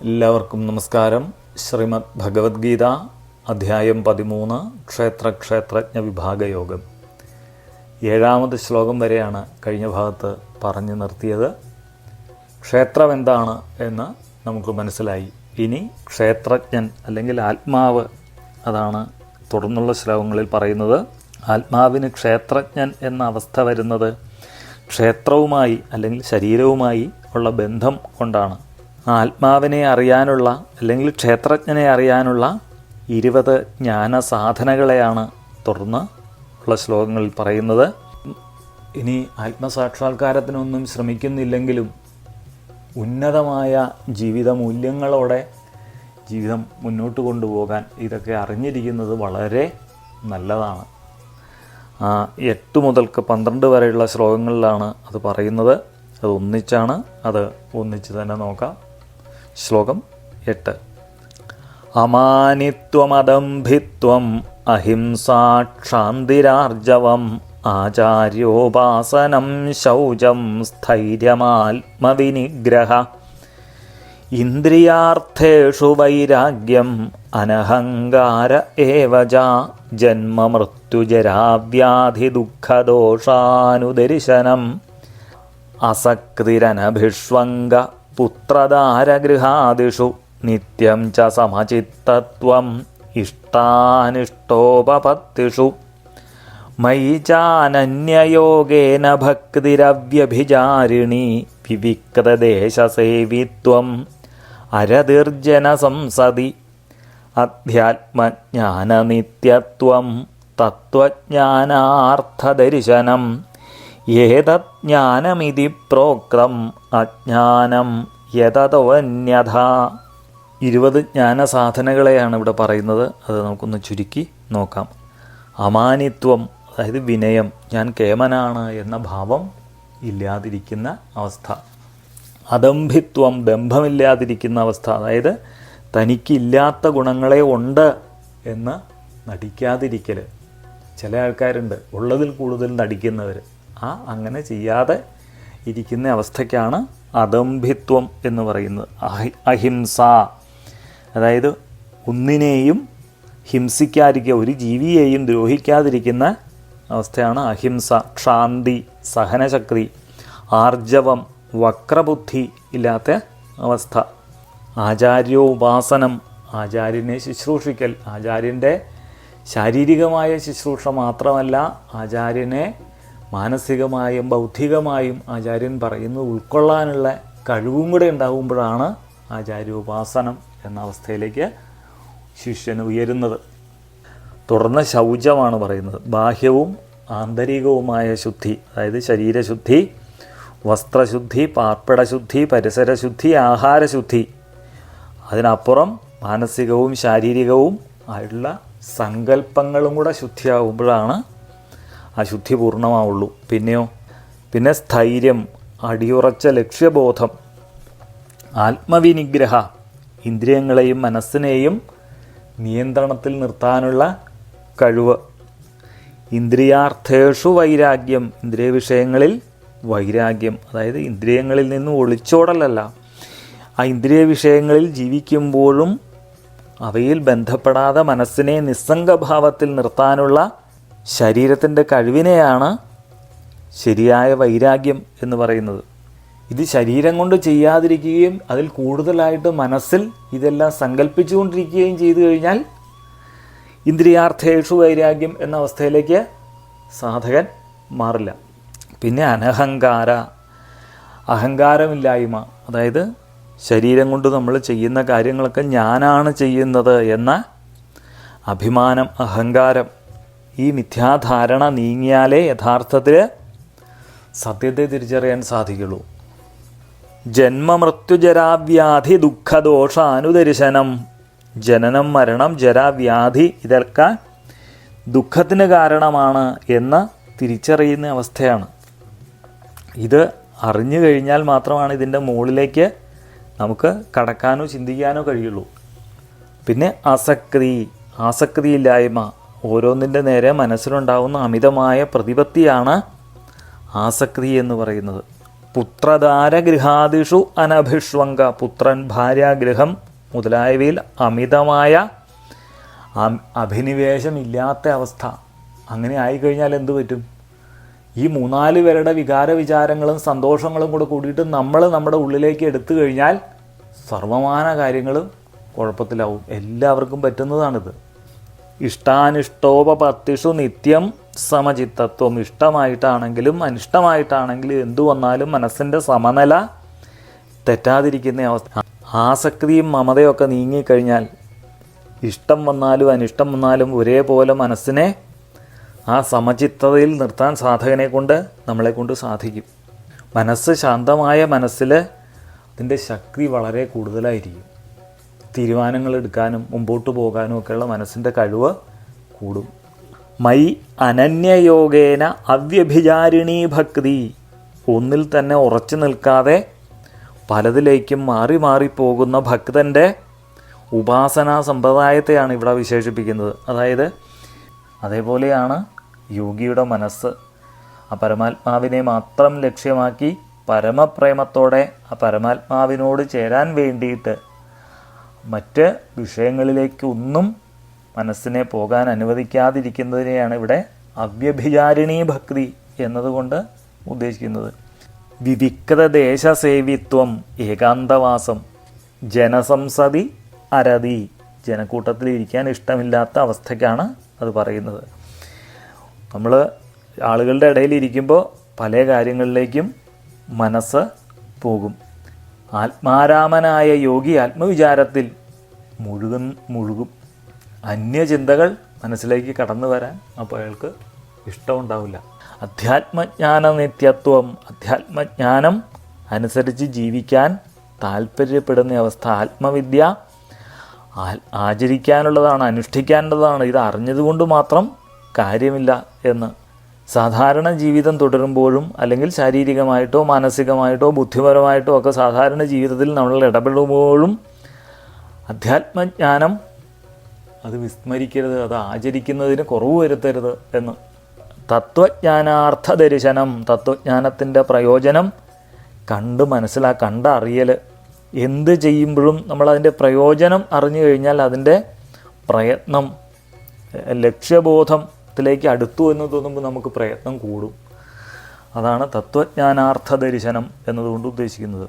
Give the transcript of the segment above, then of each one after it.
എല്ലാവർക്കും നമസ്കാരം. ശ്രീമദ് ഭഗവത്ഗീത അധ്യായം പതിമൂന്ന് ക്ഷേത്ര ക്ഷേത്രജ്ഞ വിഭാഗയോഗം ഏഴാമത് ശ്ലോകം വരെയാണ് കഴിഞ്ഞ ഭാഗത്ത് പറഞ്ഞു നിർത്തിയത്. ക്ഷേത്രം എന്താണ് എന്ന് നമുക്ക് മനസ്സിലായി. ഇനി ക്ഷേത്രജ്ഞൻ അല്ലെങ്കിൽ ആത്മാവ് അതാണ് തുടർന്നുള്ള ശ്ലോകങ്ങളിൽ പറയുന്നത്. ആത്മാവിന് ക്ഷേത്രജ്ഞൻ എന്ന അവസ്ഥ വരുന്നത് ക്ഷേത്രവുമായി അല്ലെങ്കിൽ ശരീരവുമായി ഉള്ള ബന്ധം കൊണ്ടാണ്. ആത്മാവിനെ അറിയാനുള്ള അല്ലെങ്കിൽ ക്ഷേത്രജ്ഞനെ അറിയാനുള്ള ഇരുപത് ജ്ഞാന സാധനകളെയാണ് തുടർന്ന് ഉള്ള ശ്ലോകങ്ങളിൽ പറയുന്നത്. ഇനി ആത്മസാക്ഷാത്കാരത്തിനൊന്നും ശ്രമിക്കുന്നില്ലെങ്കിലും ഉന്നതമായ ജീവിത മൂല്യങ്ങളോടെ ജീവിതം മുന്നോട്ട് കൊണ്ടുപോകാൻ ഇതൊക്കെ അറിഞ്ഞിരിക്കുന്നത് വളരെ നല്ലതാണ്. എട്ട് മുതൽക്ക് പന്ത്രണ്ട് വരെയുള്ള ശ്ലോകങ്ങളിലാണ് അത് പറയുന്നത്. അത് ഒന്നിച്ചാണ്. അത് ഒന്നിച്ച് തന്നെ നോക്കാം. ശ്ലോകം എട്ട്. അമാനിത്വമദംഭിത്വം അഹിംസാക്ഷാന്തിരാർജവം ആചാര്യോപാസനം ശൗചം സ്ഥൈര്യമാത്മവിനിഗ്രഹ. ഇന്ദ്രിയാർത്ഥേഷു വൈരാഗ്യം അനഹങ്കാര ഏവജ ച ജന്മമൃത്യുജരാവ്യാധി ദുഃഖദോഷാനുദർശനം അസക്തിരനഭിഷ്വംഗ പുത്രദാരഗൃഹാദിഷു നിത്യം ച സമചിത്തത്വം ഇഷ്ടാനിഷ്ടോപപത്തിഷു. മയി ചാനന്യയോഗേന ഭക്തിരവ്യഭിചാരിണി വിവിക്തദേശസേവിത്വം അരതിർജന സംസതി അധ്യാത്മജ്ഞാനനിത്യത്വം തത്വജ്ഞാനാർത്ഥദർശനം ഏതജ്ഞാനമിതി പ്രോക്തം അജ്ഞാനം യതതോന്യഥ. ഇരുപത് ജ്ഞാനസാധനകളെയാണ് ഇവിടെ പറയുന്നത്. അത് നമുക്കൊന്ന് ചുരുക്കി നോക്കാം. അമാനിത്വം അതായത് വിനയം ഞാൻ കേമനാണ് എന്ന ഭാവം ഇല്ലാതിരിക്കുന്ന അവസ്ഥ. അദംഭിത്വം ദംഭമില്ലാതിരിക്കുന്ന അവസ്ഥ അതായത് തനിക്കില്ലാത്ത ഗുണങ്ങളെ ഉണ്ട് എന്ന് നടിക്കാതിരിക്കൽ ചില ആൾക്കാരുണ്ട് ഉള്ളതിൽ കൂടുതൽ നടിക്കുന്നവർ ആ അങ്ങനെ ചെയ്യാതെ ഇരിക്കുന്ന അവസ്ഥയ്ക്കാണ് അദംഭിത്വം എന്ന് പറയുന്നത്. അഹിംസ. അതായത് ഒന്നിനെയും ഹിംസിക്കാതിരിക്കുക ഒരു ജീവിയെയും ദ്രോഹിക്കാതിരിക്കുന്ന അവസ്ഥയാണ് അഹിംസ ക്ഷാന്തി സഹനശക്തി ആർജവം വക്രബുദ്ധി ഇല്ലാത്ത അവസ്ഥ. ആചാര്യോപാസനം ആചാര്യനെ ശുശ്രൂഷിക്കൽ ആചാര്യന്റെ ശാരീരികമായ ശുശ്രൂഷ മാത്രമല്ല ആചാര്യനെ മാനസികമായും ബൗദ്ധികമായും ആചാര്യൻ പറയുന്നത് ഉൾക്കൊള്ളാനുള്ള കഴിവും കൂടെ ഉണ്ടാകുമ്പോഴാണ് ആചാര്യോപാസനം എന്ന അവസ്ഥയിലേക്ക് ശിഷ്യൻ ഉയരുന്നത്. തുടർന്ന് ശൗചമാണ് പറയുന്നത്. ബാഹ്യവും ആന്തരികവുമായ ശുദ്ധി അതായത് ശരീരശുദ്ധി വസ്ത്രശുദ്ധി പാർപ്പിടശുദ്ധി പരിസരശുദ്ധി ആഹാരശുദ്ധി അതിനപ്പുറം മാനസികവും ശാരീരികവും ആയിട്ടുള്ള സങ്കല്പങ്ങളും കൂടെ ശുദ്ധിയാകുമ്പോഴാണ് ആ ശുദ്ധി പൂർണമാവുള്ളൂ. പിന്നെയോ? പിന്നെ സ്ഥൈര്യം അടിയുറച്ച ലക്ഷ്യബോധം ആത്മവിനിഗ്രഹ ഇന്ദ്രിയങ്ങളെയും മനസ്സിനെയും നിയന്ത്രണത്തിൽ നിർത്താനുള്ള കഴിവ്. ഇന്ദ്രിയാർത്ഥേഷു വൈരാഗ്യം ഇന്ദ്രിയ വിഷയങ്ങളിൽ വൈരാഗ്യം അതായത് ഇന്ദ്രിയങ്ങളിൽ നിന്ന് ഒളിച്ചോടലല്ല. ആ ഇന്ദ്രിയ വിഷയങ്ങളിൽ ജീവിക്കുമ്പോഴും അവയിൽ ബന്ധപ്പെടാതെ മനസ്സിനെ നിസ്സംഗഭാവത്തിൽ നിർത്താനുള്ള ശരീരത്തിന്റെ കഴിവിനെയാണ് ശരിയായ വൈരാഗ്യം എന്ന് പറയുന്നത്. ഇത് ശരീരം കൊണ്ട് ചെയ്യാതിരിക്കുകയും അതിൽ കൂടുതലായിട്ട് മനസ്സിൽ ഇതെല്ലാം സങ്കല്പിച്ചുകൊണ്ടിരിക്കുകയും ചെയ്തു കഴിഞ്ഞാൽ ഇന്ദ്രിയാർത്ഥേഷു വൈരാഗ്യം എന്ന അവസ്ഥയിലേക്ക് സാധകൻ മാറില്ല. പിന്നെ അനഹങ്കാര അഹങ്കാരമില്ലായ്മ അതായത് ശരീരം കൊണ്ട് നമ്മൾ ചെയ്യുന്ന കാര്യങ്ങളൊക്കെ ഞാനാണ് ചെയ്യുന്നത് എന്ന അഭിമാനം അഹങ്കാരം ഈ മിഥ്യാധാരണ നീങ്ങിയാലേ യഥാർത്ഥത്തിൽ സത്യത്തെ തിരിച്ചറിയാൻ സാധിക്കുള്ളൂ. ജന്മമൃത്യുജരാവ്യാധി ദുഃഖദോഷാനുദർശനം ജനനം മരണം ജരാവ്യാധി ഇതൊക്കെ ദുഃഖത്തിന് കാരണമാണ് എന്ന് തിരിച്ചറിയുന്ന അവസ്ഥയാണ്. ഇത് അറിഞ്ഞു കഴിഞ്ഞാൽ മാത്രമാണ് ഇതിന്റെ മുകളിലേക്ക് നമുക്ക് കടക്കാനോ ചിന്തിക്കാനോ കഴിയുള്ളൂ. പിന്നെ ആസക്തി ആസക്തിയില്ലായ്മ ഓരോന്നിന്റെ നേരെ മനസ്സിലുണ്ടാവുന്ന അമിതമായ പ്രതിപത്തിയാണ് ആസക്തി എന്ന് പറയുന്നത്. പുത്രധാരഗൃഹാദിഷു അനഭിഷ്വങ്ക പുത്രൻ ഭാര്യാഗൃഹം മുതലായവയിൽ അമിതമായ അഭിനിവേശമില്ലാത്ത അവസ്ഥ. അങ്ങനെ ആയിക്കഴിഞ്ഞാൽ എന്തു പറ്റും? ഈ മൂന്നാൽ പേരുടെ വികാര വിചാരങ്ങളും സന്തോഷങ്ങളും കൂടെ കൂടിയിട്ട് നമ്മൾ നമ്മുടെ ഉള്ളിലേക്ക് എടുത്തു കഴിഞ്ഞാൽ സർവമാന കാര്യങ്ങളും കുഴപ്പത്തിലാവും. എല്ലാവർക്കും പറ്റുന്നതാണിത്. ഇഷ്ടാനിഷ്ടോപപത്തിഷു നിത്യം സമചിത്തത്വം. ഇഷ്ടമായിട്ടാണെങ്കിലും അനിഷ്ടമായിട്ടാണെങ്കിലും എന്തു വന്നാലും മനസ്സിന്റെ സമനില തെറ്റാതിരിക്കുന്ന അവസ്ഥ. ആസക്തിയും മമതയൊക്കെ നീങ്ങിക്കഴിഞ്ഞാൽ ഇഷ്ടം വന്നാലും അനിഷ്ടം വന്നാലും ഒരേപോലെ മനസ്സിനെ ആ സമചിത്തതയിൽ നിർത്താൻ സാധകനെ കൊണ്ട് നമ്മളെ കൊണ്ട് സാധിക്കും. മനസ്സ് ശാന്തമായ മനസ്സിൽ അതിന്റെ ശക്തി വളരെ കൂടുതലായിരിക്കും. തീരുമാനങ്ങൾ എടുക്കാനും മുമ്പോട്ട് പോകാനും ഒക്കെയുള്ള മനസ്സിന്റെ കഴിവ് കൂടും. മൈ അനന്യയോഗേന അവ്യഭിചാരിണീ ഭക്തി. ഒന്നിൽ തന്നെ ഉറച്ചു നിൽക്കാതെ പലതിലേക്കും മാറി മാറി പോകുന്ന ഭക്തന്റെ ഉപാസനാ സമ്പ്രദായത്തെയാണ് ഇവിടെ വിശേഷിപ്പിക്കുന്നത്. അതായത് അതേപോലെയാണ് യോഗിയുടെ മനസ്സ്. ആ പരമാത്മാവിനെ മാത്രം ലക്ഷ്യമാക്കി പരമപ്രേമത്തോടെ ആ പരമാത്മാവിനോട് ചേരാൻ വേണ്ടിയിട്ട് മറ്റ് വിഷയങ്ങളിലേക്ക് ഒന്നും മനസ്സിനെ പോകാൻ അനുവദിക്കാതിരിക്കുന്നതിനെയാണ് ഇവിടെ അവ്യഭിചാരിണീ ഭക്തി എന്നതുകൊണ്ട് ഉദ്ദേശിക്കുന്നത്. വിവിക്ത ദേശസേവിത്വം ഏകാന്തവാസം ജനസംസതി അരതി ജനക്കൂട്ടത്തിൽ ഇരിക്കാൻ ഇഷ്ടമില്ലാത്ത അവസ്ഥയ്ക്കാണ് അത് പറയുന്നത്. നമ്മൾ ആളുകളുടെ ഇടയിൽ ഇരിക്കുമ്പോൾ പല കാര്യങ്ങളിലേക്കും മനസ്സ് പോകും. ആത്മാരാമനായ യോഗി ആത്മവിചാരത്തിൽ മുഴുകും മുഴുകും. അന്യചിന്തകൾ മനസ്സിലേക്ക് കടന്നു വരാൻ അപ്പോൾ അയാൾക്ക് ഇഷ്ടമുണ്ടാവില്ല. അധ്യാത്മജ്ഞാന നിത്യത്വം അധ്യാത്മജ്ഞാനം അനുസരിച്ച് ജീവിക്കാൻ താല്പര്യപ്പെടുന്ന അവസ്ഥ ആത്മവിദ്യ ആചരിക്കാനുള്ളതാണ് അനുഷ്ഠിക്കാനുള്ളതാണ്. ഇത് അറിഞ്ഞതുകൊണ്ട് മാത്രം കാര്യമില്ല എന്ന് സാധാരണ ജീവിതം തുടരുമ്പോഴും അല്ലെങ്കിൽ ശാരീരികമായിട്ടോ മാനസികമായിട്ടോ ബുദ്ധിപരമായിട്ടോ ഒക്കെ സാധാരണ ജീവിതത്തിൽ നമ്മൾ ഇടപെടുമ്പോഴും അധ്യാത്മജ്ഞാനം അത് വിസ്മരിക്കരുത് അത് ആചരിക്കുന്നതിന് കുറവ് വരുത്തരുത് എന്ന്. തത്വജ്ഞാനാർത്ഥ ദർശനം തത്വജ്ഞാനത്തിന്റെ പ്രയോജനം കണ്ട് മനസ്സിലാ കണ്ടറിയൽ എന്ത് ചെയ്യുമ്പോഴും നമ്മളതിന്റെ പ്രയോജനം അറിഞ്ഞു കഴിഞ്ഞാൽ അതിന്റെ പ്രയത്നം എ, ലക്ഷ്യബോധത്തിലേക്ക് അടുത്തു എന്ന് തോന്നുമ്പോൾ നമുക്ക് പ്രയത്നം കൂടും. അതാണ് തത്വജ്ഞാനാർത്ഥ ദർശനം എന്നതുകൊണ്ട് ഉദ്ദേശിക്കുന്നത്.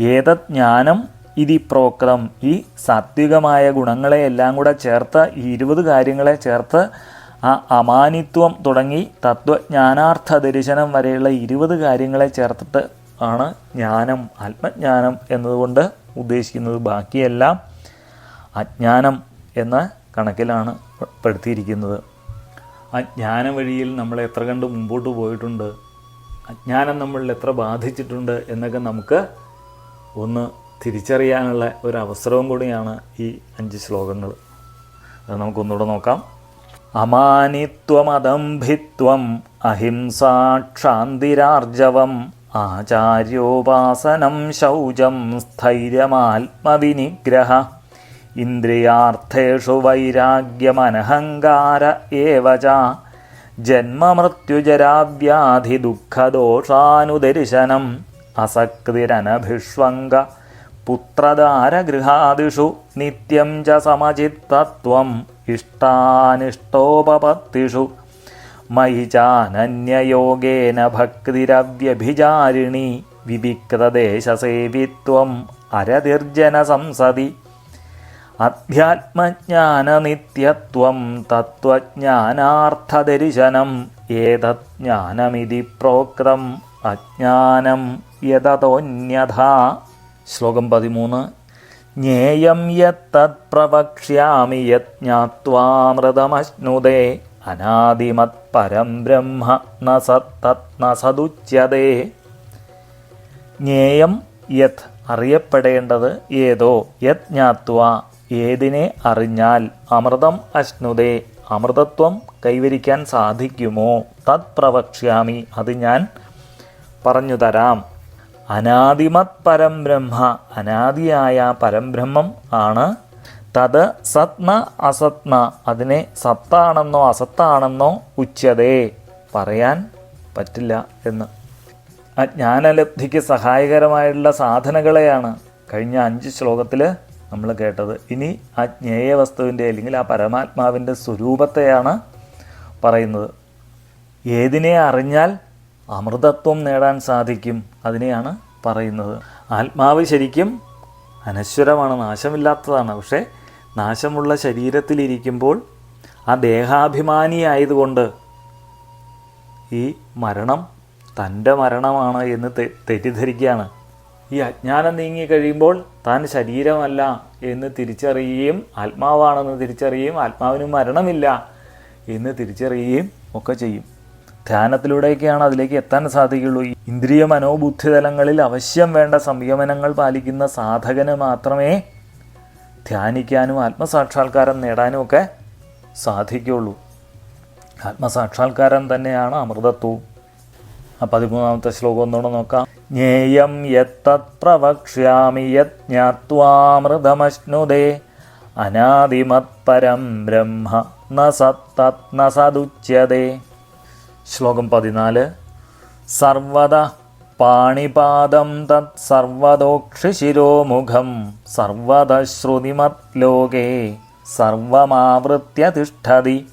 ഏത ജ്ഞാനം ഇതി പ്രോക്തം. ഈ സാത്വികമായ ഗുണങ്ങളെ എല്ലാം കൂടെ ചേർത്ത് ഈ ഇരുപത് കാര്യങ്ങളെ ചേർത്ത് ആ അമാനിത്വം തുടങ്ങി തത്വജ്ഞാനാർത്ഥ ദർശനം വരെയുള്ള ഇരുപത് കാര്യങ്ങളെ ചേർത്തിട്ട് ആണ് ജ്ഞാനം ആത്മജ്ഞാനം എന്നതുകൊണ്ട് ഉദ്ദേശിക്കുന്നത്. ബാക്കിയെല്ലാം അജ്ഞാനം എന്ന കണക്കിലാണ് പെടുത്തിയിരിക്കുന്നത്. അജ്ഞാന വഴിയിൽ നമ്മൾ എത്ര കണ്ട് മുമ്പോട്ട് പോയിട്ടുണ്ട് അജ്ഞാനം നമ്മളിൽ എത്ര ബാധിച്ചിട്ടുണ്ട് എന്നൊക്കെ നമുക്ക് ഒന്ന് തിരിച്ചറിയാനുള്ള ഒരു അവസരവും കൂടിയാണ് ഈ അഞ്ച് ശ്ലോകങ്ങൾ. അത് നമുക്കൊന്നുകൂടെ നോക്കാം. അമാനിത്വമദംഭിത്വം അഹിംസാക്ഷാന്തിരാർജവം ആചാര്യോപാസനം ശൗചം സ്ഥൈര്യമാത്മവിനിഗ്രഹ ഇന്ദ്രിയാർത്ഥേഷു വൈരാഗ്യമനഹങ്കാര ഏവച. ച ജന്മമൃത്യുജരാവ്യാധി ദുഃഖദോഷാനുദർശനം അസക്തിരനഭിഷ്വങ്ക. പുത്രധാരഗൃഹാദിഷു നിത്യം ച സമചിത്തത്വം. ഇഷ്ടാനിഷ്ടോപപത്തിഷു. മയി ചാനന്യയോഗേന ഭക്തിരവ്യഭിചാരിണി. വിവിക്തദേശസേവിത്വം. അരതിർജന സംസതി അധ്യാത്മജ്ഞാനനിത്യത്വം തത്വജ്ഞാനാർത്ഥദർശനം ഏതജ്ഞാനമിതി പ്രോക്തം അജ്ഞാനം യതതോന്യഥാ. ശ്ലോകം പതിമൂന്ന്. ജ്ഞേയം യത്തത് പ്രവക്ഷ്യാമി യജ്ഞാത്വാമൃതമശ്നുതേ അനാദിമത് പരം ബ്രഹ്മ ന സത്തത് ന സദുച്യതേ ജ്ഞേയം യത് അറിയപ്പെടേണ്ടത് ഏതോ യത് ജ്ഞാത്വ. ഏതിനെ അറിഞ്ഞാൽ അമൃതം അശ്നുതേ? അമൃതത്വം കൈവരിക്കാൻ സാധിക്കുമോ? തത് പ്രവക്ഷ്യാമി അത് ഞാൻ പറഞ്ഞു തരാം അനാദിമത് പരം ബ്രഹ്മ അനാദിയായ പരംബ്രഹ്മം ആണ്. തത് സത്ന അസത്ന അതിനെ സത്താണെന്നോ അസത്താണെന്നോ ഉച്ചതേ. പറയാൻ പറ്റില്ല എന്ന്. അജ്ഞാനലബ്ധിക്ക് ജ്ഞാനലബ്ധിക്ക് സഹായകരമായിട്ടുള്ള സാധനങ്ങളെയാണ് കഴിഞ്ഞ അഞ്ച് ശ്ലോകത്തിൽ നമ്മൾ കേട്ടത്. ഇനി ആ ജ്ഞേയ വസ്തുവിന്റെ അല്ലെങ്കിൽ ആ പരമാത്മാവിന്റെ സ്വരൂപത്തെയാണ് പറയുന്നത്. ഏതിനെ അറിഞ്ഞാൽ അമൃതത്വം നേടാൻ സാധിക്കും അതിനെയാണ് പറയുന്നത്. ആത്മാവ് ശരിക്കും അനശ്വരമാണ് നാശമില്ലാത്തതാണ്. പക്ഷേ നാശമുള്ള ശരീരത്തിലിരിക്കുമ്പോൾ ആ ദേഹാഭിമാനിയായതുകൊണ്ട് ഈ മരണം തന്റെ മരണമാണ് എന്ന് തെറ്റിദ്ധരിക്കുകയാണ്. ഈ അജ്ഞാനം നീങ്ങി കഴിയുമ്പോൾ താൻ ശരീരമല്ല എന്ന് തിരിച്ചറിയുകയും ആത്മാവാണെന്ന് തിരിച്ചറിയുകയും ആത്മാവിന് മരണമില്ല എന്ന് തിരിച്ചറിയുകയും ഒക്കെ ചെയ്യും. ധ്യാനത്തിലൂടെയൊക്കെയാണ് അതിലേക്ക് എത്താൻ സാധിക്കുള്ളൂ ഇന്ദ്രിയ മനോബുദ്ധി തലങ്ങളിൽ അവശ്യം വേണ്ട സംയമനങ്ങൾ പാലിക്കുന്ന സാധകന് മാത്രമേ ധ്യാനിക്കാനും ആത്മസാക്ഷാത്കാരം നേടാനും ഒക്കെ സാധിക്കുള്ളൂ ആത്മസാക്ഷാത്കാരം തന്നെയാണ് അമൃതത്വവും. പതിമൂന്നാമത്തെ ശ്ലോകം ഒന്നുകൂടെ നോക്കാം. ജ്ഞേയം യത്തത് പ്രവക്ഷ്യാമി യജ്ഞാത്വാമൃതമശ്നുതേ. അനാദിമത്പരം ബ്രഹ്മ ന സത്തത് ന സദുച്യതേ. ശ്ലോകം പതിനാല്. സർവത പാണിപാദം തത് സർവതോക്ഷിശിരോമുഖം സർവത ശ്രുതിമത് ലോകേ സർവമാവൃത്യ തിഷ്ഠതി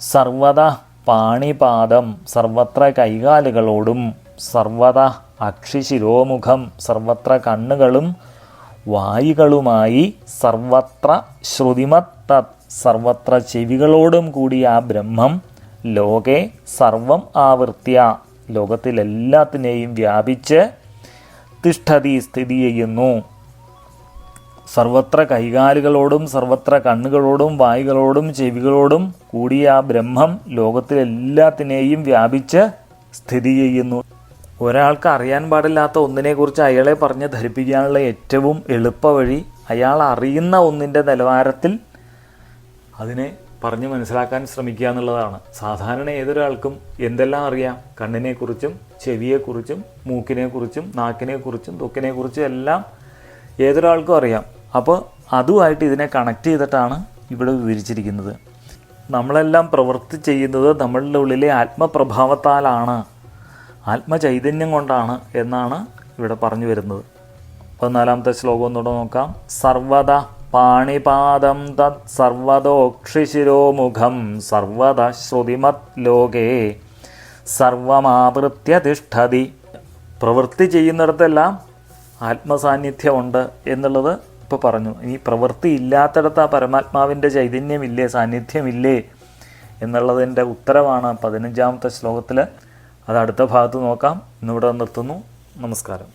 സർവത പാണിപാദം സർവത്ര കൈകാലുകളോടും സർവത അക്ഷിശിരോമുഖം സർവത്ര കണ്ണുകളും വായികളുമായി സർവത്ര ശ്രുതിമത്ത സർവത്ര ചെവികളോടും കൂടിയ ആ ബ്രഹ്മം ലോകെ സർവം ആവൃത്യ. ലോകത്തിലെല്ലാത്തിനെയും വ്യാപിച്ച് തിഷ്ഠതി സ്ഥിതി ചെയ്യുന്നു. സർവത്ര കൈകാലുകളോടും സർവത്ര കണ്ണുകളോടും വായുകളോടും ചെവികളോടും കൂടിയ ആ ബ്രഹ്മം ലോകത്തിലെല്ലാത്തിനെയും വ്യാപിച്ച് സ്ഥിതി ചെയ്യുന്നു. ഒരാൾക്ക് അറിയാൻ പാടില്ലാത്ത ഒന്നിനെക്കുറിച്ച് അയാളെ പറഞ്ഞ് ധരിപ്പിക്കാനുള്ള ഏറ്റവും എളുപ്പവഴി അയാൾ അറിയുന്ന ഒന്നിന്റെ നിലവാരത്തിൽ അതിനെ പറഞ്ഞ് മനസ്സിലാക്കാൻ ശ്രമിക്കുക എന്നുള്ളതാണ്. സാധാരണ ഏതൊരാൾക്കും എന്തെല്ലാം അറിയാം? കണ്ണിനെക്കുറിച്ചും ചെവിയെക്കുറിച്ചും മൂക്കിനെക്കുറിച്ചും നാക്കിനെക്കുറിച്ചും തൊക്കിനെക്കുറിച്ചും എല്ലാം ഏതൊരാൾക്കും അറിയാം. അപ്പോൾ അതുമായിട്ട് ഇതിനെ കണക്ട് ചെയ്തിട്ടാണ് ഇവിടെ വിവരിച്ചിരിക്കുന്നത്. നമ്മളെല്ലാം പ്രവൃത്തി ചെയ്യുന്നത് നമ്മളുടെ ഉള്ളിലെ ആത്മപ്രഭാവത്താലാണ് ആത്മചൈതന്യം കൊണ്ടാണ് എന്നാണ് ഇവിടെ പറഞ്ഞു വരുന്നത്. പതിനാലാമത്തെ ശ്ലോകം ഒന്നുകൂടെ നോക്കാം. സർവത പാണിപാദം തത് സർവതോക്ഷിശിരോമുഖം സർവത ശ്രുതിമത് ലോകേ സർവമാവൃത്യ തിഷ്ഠതി പ്രവൃത്തി ചെയ്യുന്നിടത്തെല്ലാം ആത്മസാന്നിധ്യമുണ്ട് എന്നുള്ളത് ഇപ്പോൾ പറഞ്ഞു ഇനി പ്രവൃത്തി ഇല്ലാത്തിടത്ത് ആ പരമാത്മാവിന്റെ ചൈതന്യമില്ലേ സാന്നിധ്യമില്ലേ എന്നുള്ളതിന്റെ ഉത്തരവാണ് പതിനഞ്ചാമത്തെ ശ്ലോകത്തിൽ അത് അടുത്ത ഭാഗത്ത് നോക്കാം. ഇന്നിവിടെ നിർത്തുന്നു. നമസ്കാരം.